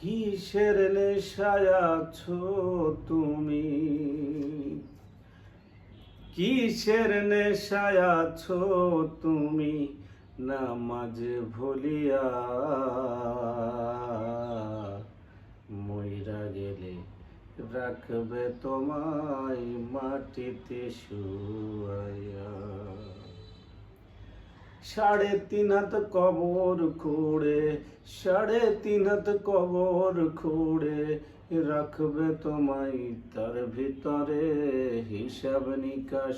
কিসের নেশায় আছো তুমি? কিসের নেশায় আছো তুমি? নামাজ ভুলিয়া মইরা গেলে রাখবে তোমায় মাটিতে শুয়াইয়া সাড়ে তিন হাত কবর খুঁড়ে, সাড়ে তিন হাত কবর খুঁড়ে, রাখবে তোমায় তার ভিতরে হিসাব নিকাশ,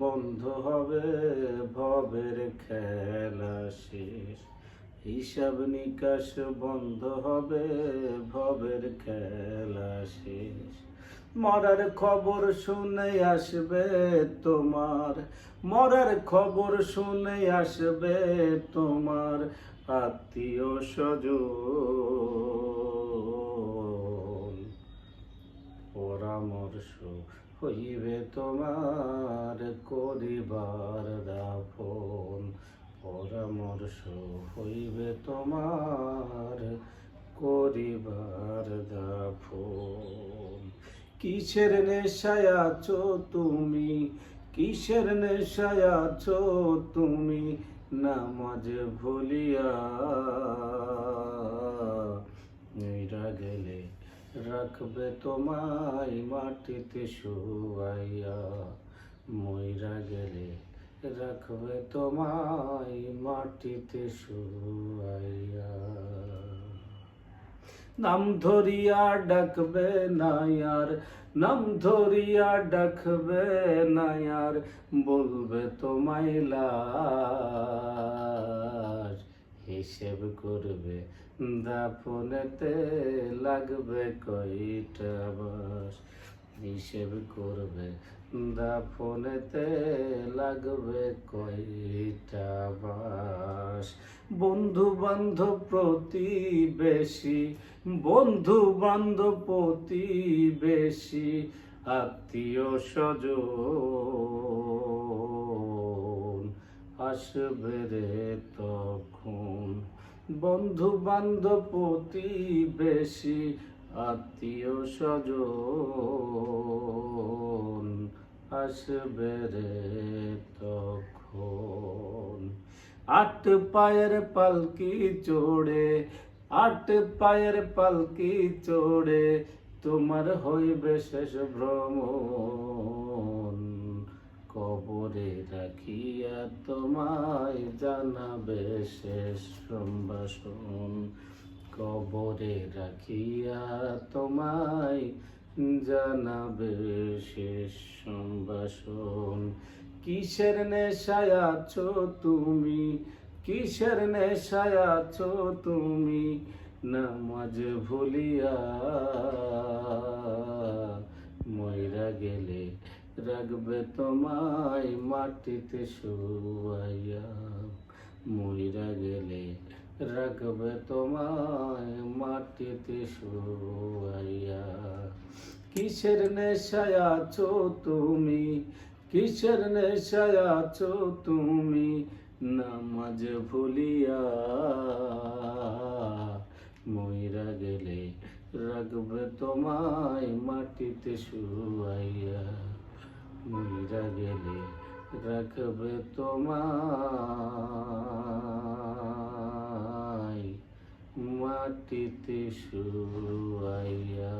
বন্ধ হবে ভবের খেলা শেষ। হিসাব নিকাশ বন্ধ হবে, ভবের খেলা শেষ। মরার খবর শুনে আসবে তোমার, মরার খবর শুনে আসবে তোমার আত্মীয় স্বজন। পরামর্শ হইবে তোমার করিবার দাফন। পরামর্শ হইবে তোমার করিবার দাফন। কিসের নেশায় আছো তুমি? কিসের নেশায় আছো তুমি? নামাজ ভুলিয়া মেয়েরা গেলে রাখবে তোমায় মাটিতে শুয়াইয়া। ময়রা গেলে রাখবে তোমায় মাটিতে শুয়াইয়া। নাম ধরিয়া ডাকবে না আর নাম ধরিয়া ডাকবে না আর বলবে তোমায় লাশ। হিসেব করবে দাফনেতে লাগবে কয়টা বাস। হিসেব করবে। দাফনেতে লাগবে কয়টা বাস বন্ধু বান্ধব প্রতিবেশী বন্ধু বান্ধব প্রতিবেশী, আত্মীয় স্বজন আসবে রে তখন। বন্ধু বান্ধব প্রতিবেশী আত্মীয় স্বজন আসবে রে তখন। আট পায়ের পালকি চড়ে, আট পায়ের পালকি চড়ে তোমার হইবে শেষ ভ্রমণ। কবরে রাখিয়া তোমায় জানাবে শেষ সম্ভাষণ। কবরে রাখিয়া তোমায় জানাবে শেষ সম্ভাষণ। কিসের নেশায় আছো তুমি? কিসের নেশায় আছো তুমি? নামাজ ভুলিয়া ময়রা গেলে রাখবে তোমায় মাটিতে শুয়াইয়া। ময়রা গেলে রাখবে তোমায় মাটিতে শুয়াইয়া কিসের নেশায় আছো তুমি কিসের নেশায় আছো তুমি নামাজ ভুলিয়া ময়রা গেলে রাখবে তোমায় মাটিতে শুয়াইয়া ময়রা গেলে রাখবে তোমায় মাটিতে শুয়াইয়া